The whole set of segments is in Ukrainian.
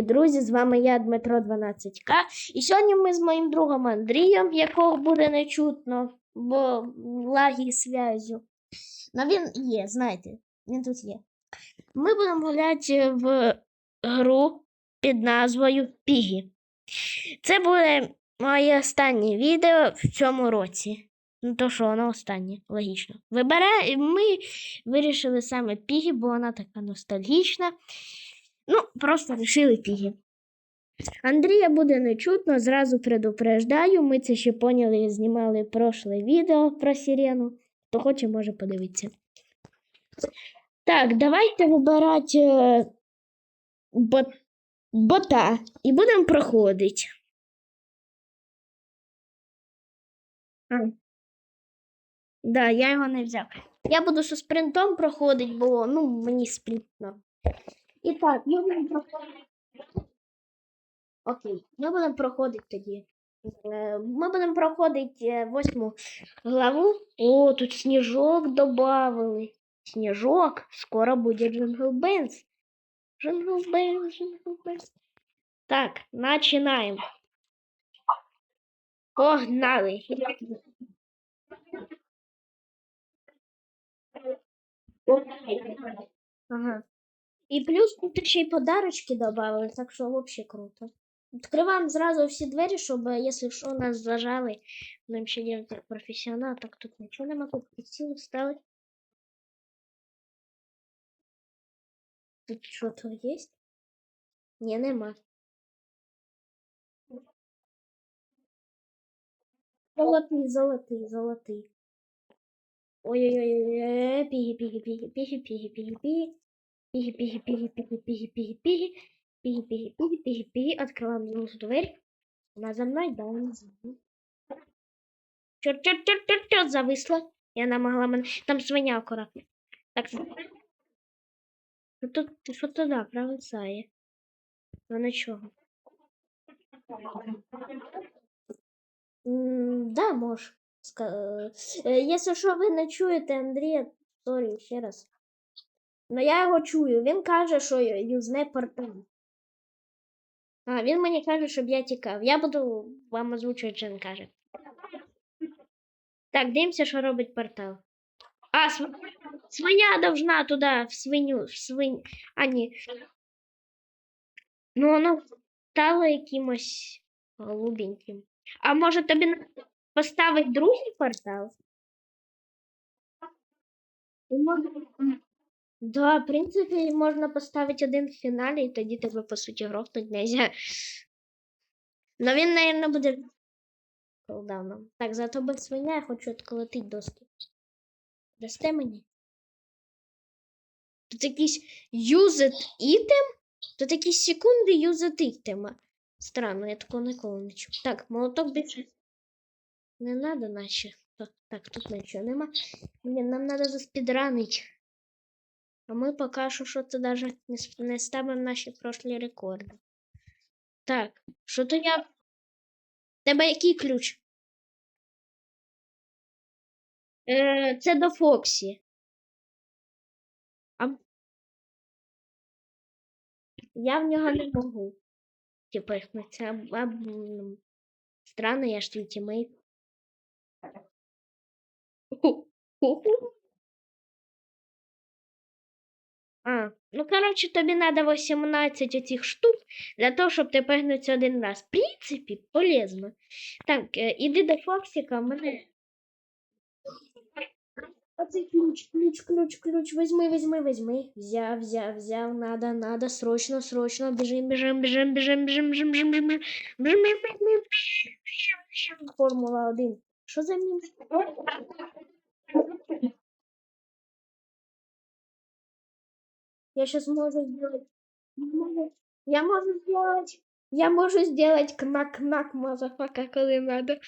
любі друзі! З вами я, Дмитро 12К. І сьогодні ми з моїм другом Андрієм, якого буде не чутно, бо лагі зв'язю. Ну він є, знаєте, він тут є. Ми будемо гуляти в гру під назвою Пігі. Це буде моє останнє відео в цьому році. Ну, то що воно останнє, логічно. Вибирає, ми вирішили саме Пігі, бо вона така ностальгічна. Ну, просто вирішили Пігі. Андрія буде не чутно, зразу предупреждаю. Ми це ще поняли, знімали прошле відео про сирену. Хто хоче, може подивитися. Так, давайте вибирати е, бот, бота і будемо проходити. А. Да, я його не взяв. Я буду зі спринтом проходити, бо ну, мені сплітно. І так, ми будемо проходити. Окей, ми будемо проходити тоді. Е, Ми будемо проходити е, восьму главу. О, тут сніжок добавили. Сніжок, скоро буде Джингл Бенс. Джингл Бенс, Джингл Бенс. Так, починаємо. Погнали. Ага. І плюс тут ще й подарочки добавили, так що взагалі круто. Відкриваємо зразу всі двері, щоб, якщо що, нас зажали, будемо ще делать як професіонал, так тут нічого нема, тут підсіли встали. Тут що-то є? Ні, нема. Золотий, золотий, золотий. Ой-ой-ой, піги, піги, піги, піги, піги, піги, піги. Пиги, пиги, пиги, пиги, пиги, пиги, пиги. Пиги, пиги, пиги, пиги, пиги. Открываем другую дверь. Она за мной, да, она за мной. Чёрт, чёрт, чёрт, чёрт, чёрт, зависла. И она могла мене... Там свиня аккуратно. Так, ну тут що туди провисає. Ну нічого. М, Да, можеш. Ска- е, Якщо що ви не чуєте Андрія, сорі, ще раз. Ну я його чую. Він каже, що юзне портал. А, він мені каже, щоб я тікав. Я буду вам озвучувати, що він каже. Так, дивимося, що робить портал. А, св... свиня должна туди, в свиню, в свинь. А, ні. Ну, воно стало якимось голубеньким. А може тобі поставити другий портал? Да, в принципі, можна поставити один в фіналі, і тоді тебе, по суті, грохнуть нельзя. Но він, наверное, буде колдауном. Так, зато без свиня я хочу отколотить доски. Дасте мені? Тут якийсь used item? Тут якісь секунди used item. Странно, я такого ніколи не чув. Так, молоток більше. Не надо наче. Так, тут нічого нема. Блін, нам надо заспідранить. А ми поки що даже не, с- не ставимо наші прошлі рекорди. Так, що то я. Тебе який ключ? Е, це до Фоксі. А... Я в нього не можу. Типа, ну, це м, странно, я ж твій тімейт. А, ну коротше, тобі треба 18 оцих штук для того, щоб ти пригнути один раз. В принципі, полезно. Так, е, іди до Фоксика, мене. Оцей ключ, ключ, ключ, ключ, возьми, возьми, возьми. Взяв, взяв, взяв, надо, надо, срочно, срочно, бежим, бежим, бежим, бежим, бежим, бежим, бежим, бежим, бежим, бежим, бежим, бежим, бежим. Формула 1. Що за мім? Я сейчас могу сделать... Я могу сделать... Я могу сделать кнак-кнак, мазафака, коли надо.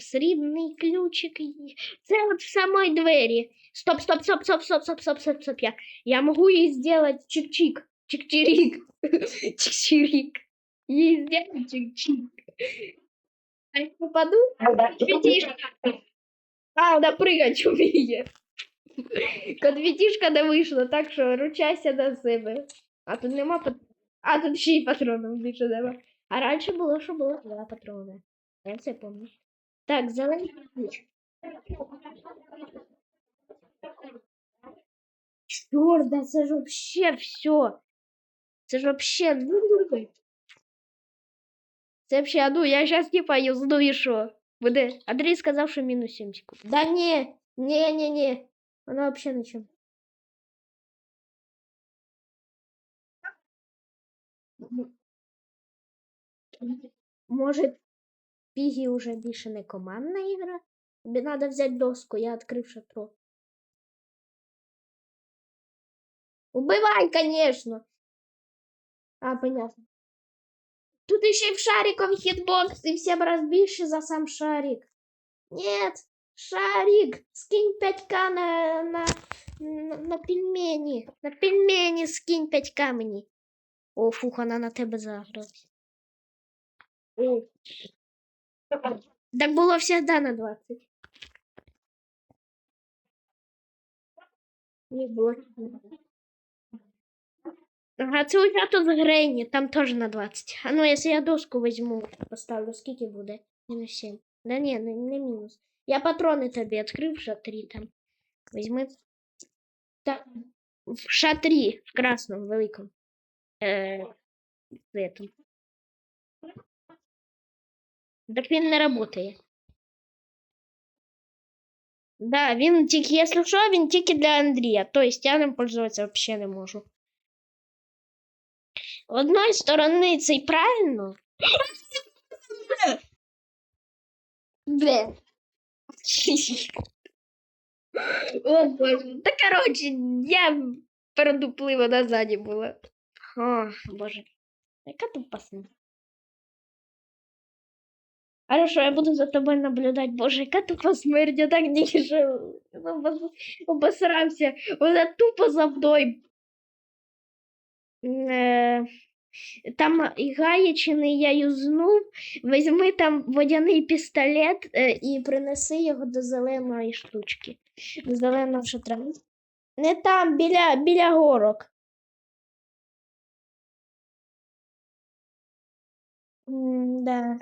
Срібний ключик. є. Це от в самой двері. Стоп, стоп, стоп, стоп, стоп, стоп, стоп, стоп, стоп. Я, я могу ей сделать чик-чик. Чик-чирик. Чик-чирик. Ей сделать чик-чик. А я попаду? Пятишка. А, она прыгать умеет. Конфетішка не вийшла, так що ручайся на себе. А тут нема пат... А тут ще й патронів більше нема. А раніше було, що було два патрони. Я це пам'ятаю. Так, зелений ключ. Чорт, да це ж вообще все. Це ж вообще. ну, Це вообще, а ну, я сейчас типа юзну і що? Буде. Андрій сказав, що мінус 7 секунд. Да ні, ні, ні, ні. Вона вообще нічого. М- Може, Пігі уже більше не командна ігра? Тобі треба взяти доску, я відкрив шатро. Убивай, конечно. А, понятно. Тут еще и в шариковый хитбокс, и в 7 раз більше за сам шарик. Нет, Шарик, скинь 5к на, на, на, пельмені. На пельмені скинь 5к мені. О, фух, вона на тебе загралась. Так було всегда на 20. Не. Ага, це у тут Гренні, там теж на 20. А ну, якщо я доску візьму, поставлю, скільки буде? Мінус 7. Да ні, не, не мінус. Я патрони тобі відкрив в шатрі там. Візьми. Так, в шатрі, в красному, великому. Е, в этом. Так він не працює. Да, він тільки, якщо що, він тільки для Андрія. Тобто я ним пользуватися взагалі не можу. Одної сторони це й правильно. Бля. О, боже. Та коротше, я передуплива назаді була. О, боже. Яка тут пасна. Хорошо, я буду за тобою наблюдати. Боже, яка тупа смерть, я так жив. Обосрався. Вона тупо за мною. Там і гаєчини я юзнув. Візьми там водяний пістолет е, і принеси його до зеленої штучки. До зеленого шатра. Не там, біля, біля горок. Да.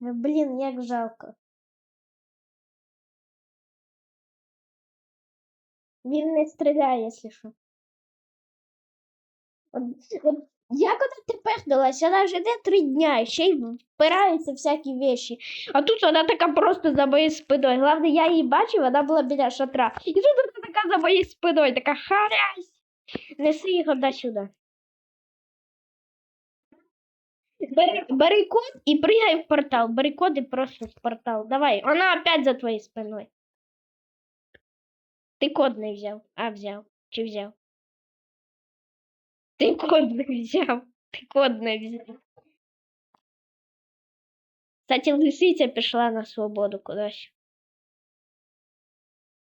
Блін, як жалко. Він не стріляє, якщо що. От, от я коли ти пехнулась, вона вже йде три дня, ще й впираються всякі вещі. А тут вона така просто за моєю спиною. Головне, я її бачив, вона була біля шатра. І тут вона така за моєю спиною, така харясь. Неси його до сюди. Бери, бери код і пригай в портал. Бери код і просто в портал. Давай, вона опять за твоєю спиною. Ти код не взяв. А, взяв. Чи взяв? Ти код не взяв. Ти код не взяв. Кстати, лисиця пішла на свободу кудись.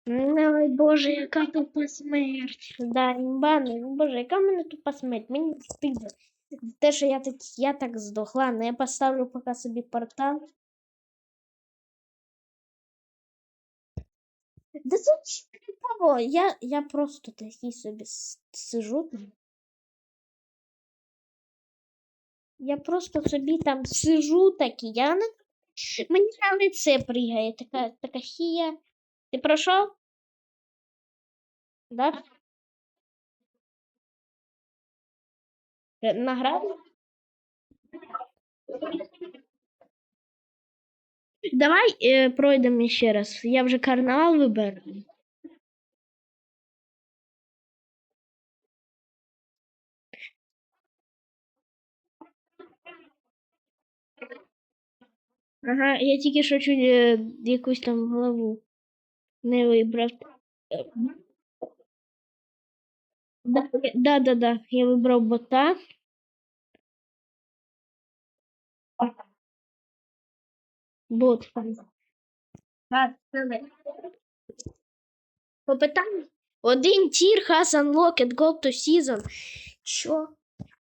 Ой, боже, яка тупа смерть. Да, імбани, ну боже, яка в мене тупа смерть. Мені стидно. Те, що я так, я так здохла, але я поставлю поки собі портал. Да тут я, я просто такий собі с- сижу. Я просто собі там сижу такий, я не... Мені на лице пригає така, така хія. Ти пройшов? Да? Е, Награду? Давай е, пройдемо ще раз. Я вже карнавал виберу. Ага, я тільки що чуть е, якусь там главу не вибрав. Е, Да, да, да. Я вибрав бота. Бот. А. По питанню. Один тір, Хасан Локет, Gold to Season. Що?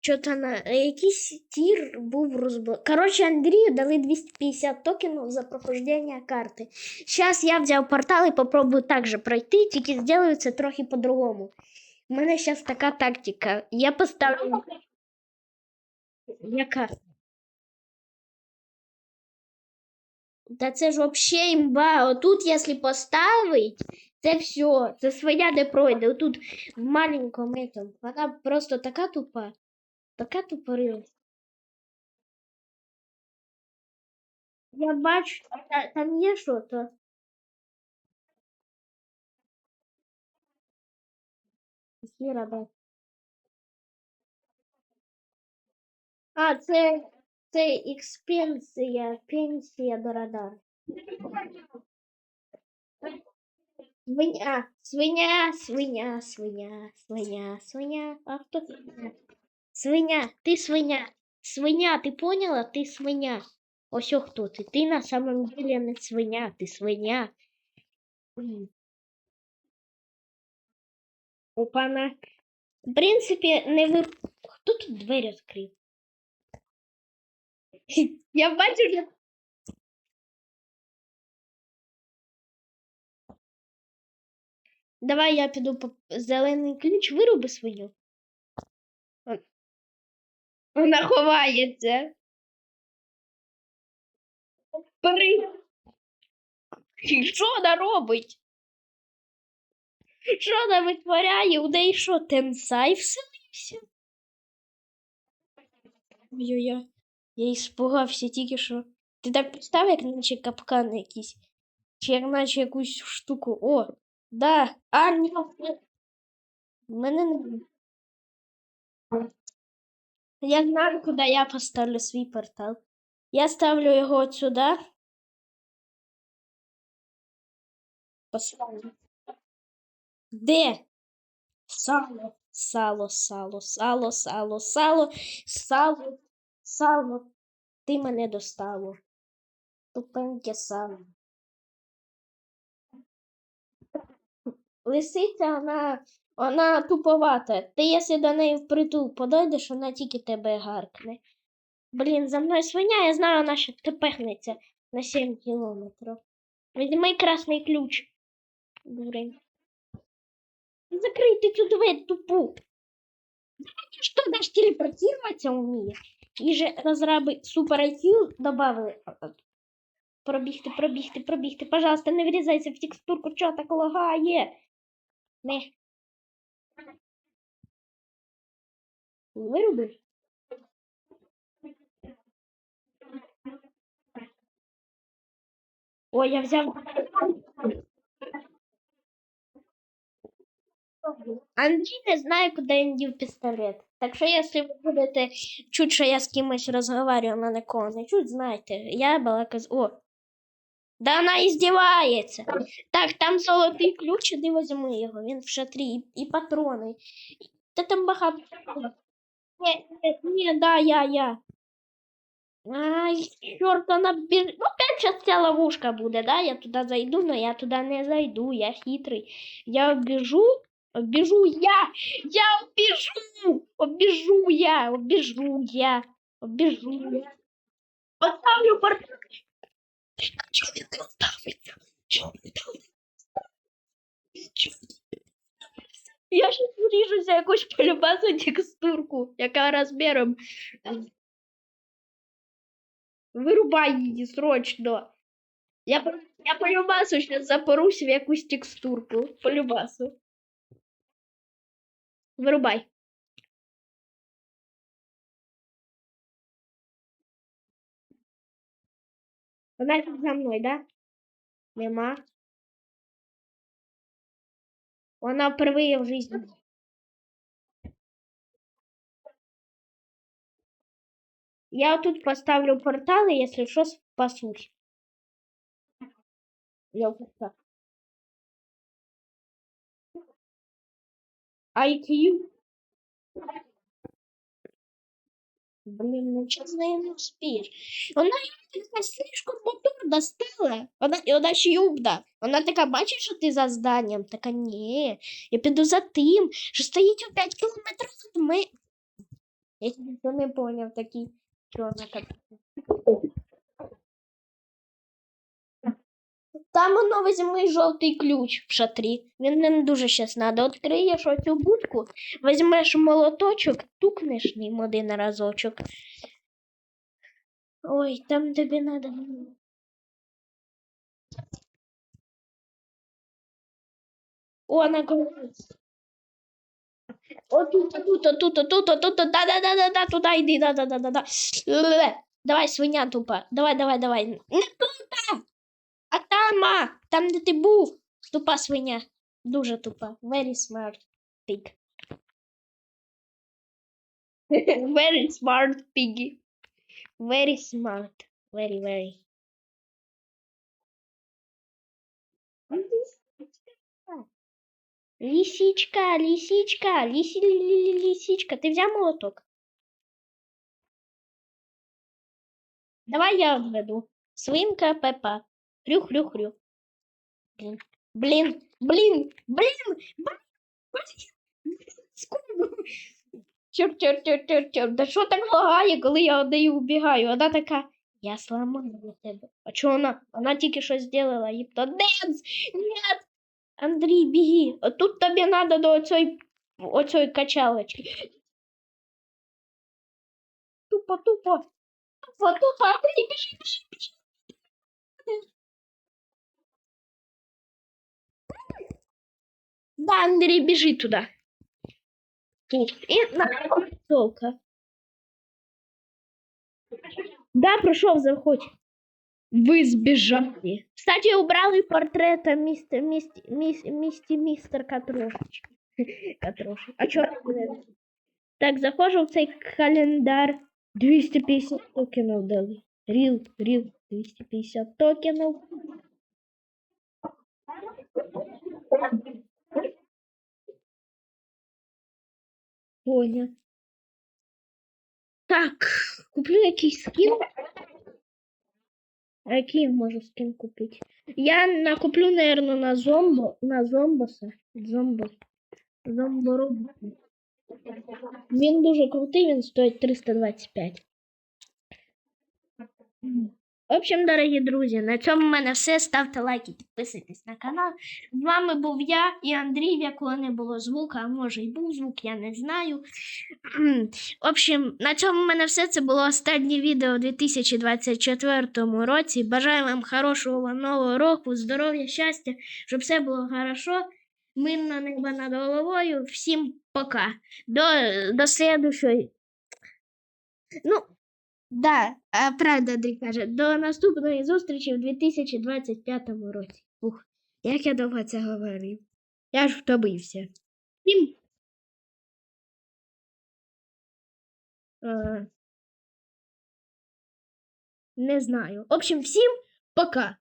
Що-то на якийсь тір був розбив. Коротше, Андрію дали 250 токенів за прохождення карти. Зараз я взяв портал і попробую так же пройти, тільки зроблю це трохи по-другому. У мене зараз така тактика. Я поставлю. Яка? Та це ж вообще імба. Отут, якщо поставить, це все. Це свиня не пройде. Отут в маленькому этом. Вона просто така тупа. Така тупорила. Я бачу, та- там є що-то. Хіра, да. А, це, це експенсія, пенсія до радару. Свиня, свиня, свиня, свиня, свиня, свиня. А хто це? Свиня, ти свиня. Свиня, ти поняла? Ти свиня. Ось о хто ти. Ти на самом деле не свиня, ти свиня. Опана. В принципі, не ви. Хто тут двері відкрив? Я бачу, я Давай я піду по зелений ключ, вируби свою. Вон- Вона ховається. Бери. Що вона робить? Що вона витворяє? У неї що, тенсай вселився? Ой-ой-ой. Я іспугався тільки що. Ти так представ, як наче капкан якийсь. Чи як наче якусь штуку. О, да. А, ні. Мене не. Я знаю, куди я поставлю свій портал. Я ставлю його сюди. Поставлю. Де? Сало, сало, сало, сало, сало, сало, сало, сало. Ти мене достало. Тупеньке сало. Лисиця, вона, вона туповата. Ти, якщо до неї впритул подойдеш, вона тільки тебе гаркне. Блін, за мною свиня, я знаю, вона ще тепехнеться на 7 кілометрів. Візьми красний ключ. Дурень. Закрийте цю дверь тупу. Что, даже телепортироваться умеет? И же разрабы Super IQ добавили. Пробігти, пробігти, пробігти. Пожалуйста, не врізайся в текстурку, чого так лагає. Не. Вирубиш? Ой, я взяв. Андрій не знає, куди він дів пістолет. Так що, якщо ви будете чуть, що я з кимось розмовляю, на нікого не чуть, знайте, я балака з... О! Да вона іздівається. Так, там золотий ключ, іди возьми його, він в шатрі, і, і патрони. Та там багато. Ні, ні, ні, да, я, я. Ай, чорт, вона біж... Ну, опять сейчас ця ловушка буде, да? Я туди зайду, но я туди не зайду, я хитрий. Я обіжу, обіжу я, я обіжу, обіжу я, обіжу я, обіжу я. Поставлю портал. Чого він не ставиться? Чого він там? Я ще вріжуся якусь полюбасу текстурку, яка розміром. е, Вирубай її срочно. Я, я по любасу сейчас запорусь в якусь текстурку. По любасу. Вирубай. Вона за мною, да? Нема. Вона впервые в жизни. Я тут поставлю порталы, если что, спасусь. Я вот так. IQ. Блин, ну чё за не спишь? Вона якась слишком мотор достала. Вона, і вона ще юбда. Вона така, бачиш, що ти за зданням? Така, ні, я піду за тим, що стоїть у 5 кілометрів від ми. Я тільки не поняв такий, що вона. Там воно візьми жовтий ключ в шатрі. Він не дуже щас надо. Відкриєш оцю будку, візьмеш молоточок, тукнеш ним один разочок. Ой, там тобі надо. О, на Отут, отут, отут, отут, отут, да, да, да, да, да, туди йди, да, да, да, да, да. Давай, свиня тупа. Давай, давай, давай. Не туди, а там, де ти був. Тупа свиня. Дуже тупа. Very smart pig. Very smart piggy. Very smart. Very, very. Лисичка, лисичка, лиси, ли- ли- ли- лисичка. Ты взял молоток? Давай я отведу. Свинка Пеппа. Хрю-хрю-хрю. Блин, блин, блин, блин, блин, блин. Скоро. Чорт, чорт, чорт. Да що так лагає, коли я одаю убігаю? Вона така, я сломаю тебе. А чого вона? Вона тільки що зробила. Їпта, денс! Нет! Андрій, біги. А Тут тобі треба до оцої, оцої качалочки. Тупо, тупо. Тупо, тупо. Андрій, біжи, біжи, біжи. Да, Андрій, біжи туди. Тут. І на толка. Да, пройшов, заходь. Ви збіжали. Кстати, убрали портрета містер, міст, міс, місті містер Катрошечки. Катрошечки. А чого? Так, заходжу в цей календар. 250 токенів дали. Ріл, ріл, 250 токенів. Понял. Так, куплю якийсь скін. А який можу скін купити? Я накуплю, наверное, на зомбо, на зомбоса. Зомбо. Зомборобот. Він дуже крутий, він стоїть 325. В общем, дорогі друзі, на цьому в мене все. Ставте лайки, підписуйтесь на канал. З вами був я і Андрій, в якого не було звука, а може і був звук, я не знаю. В общем, на цьому в мене все. Це було останнє відео у 2024 році. Бажаю вам хорошого нового року, здоров'я, щастя, щоб все було хорошо. Мирно небо над головою. Всім пока. До, до следующої. Ну, да, правда, Андрій каже, до наступної зустрічі в 2025 році. Ух, як я довго це говорив. Я ж втобився. Всім. Е, не знаю. В общем, всім пока.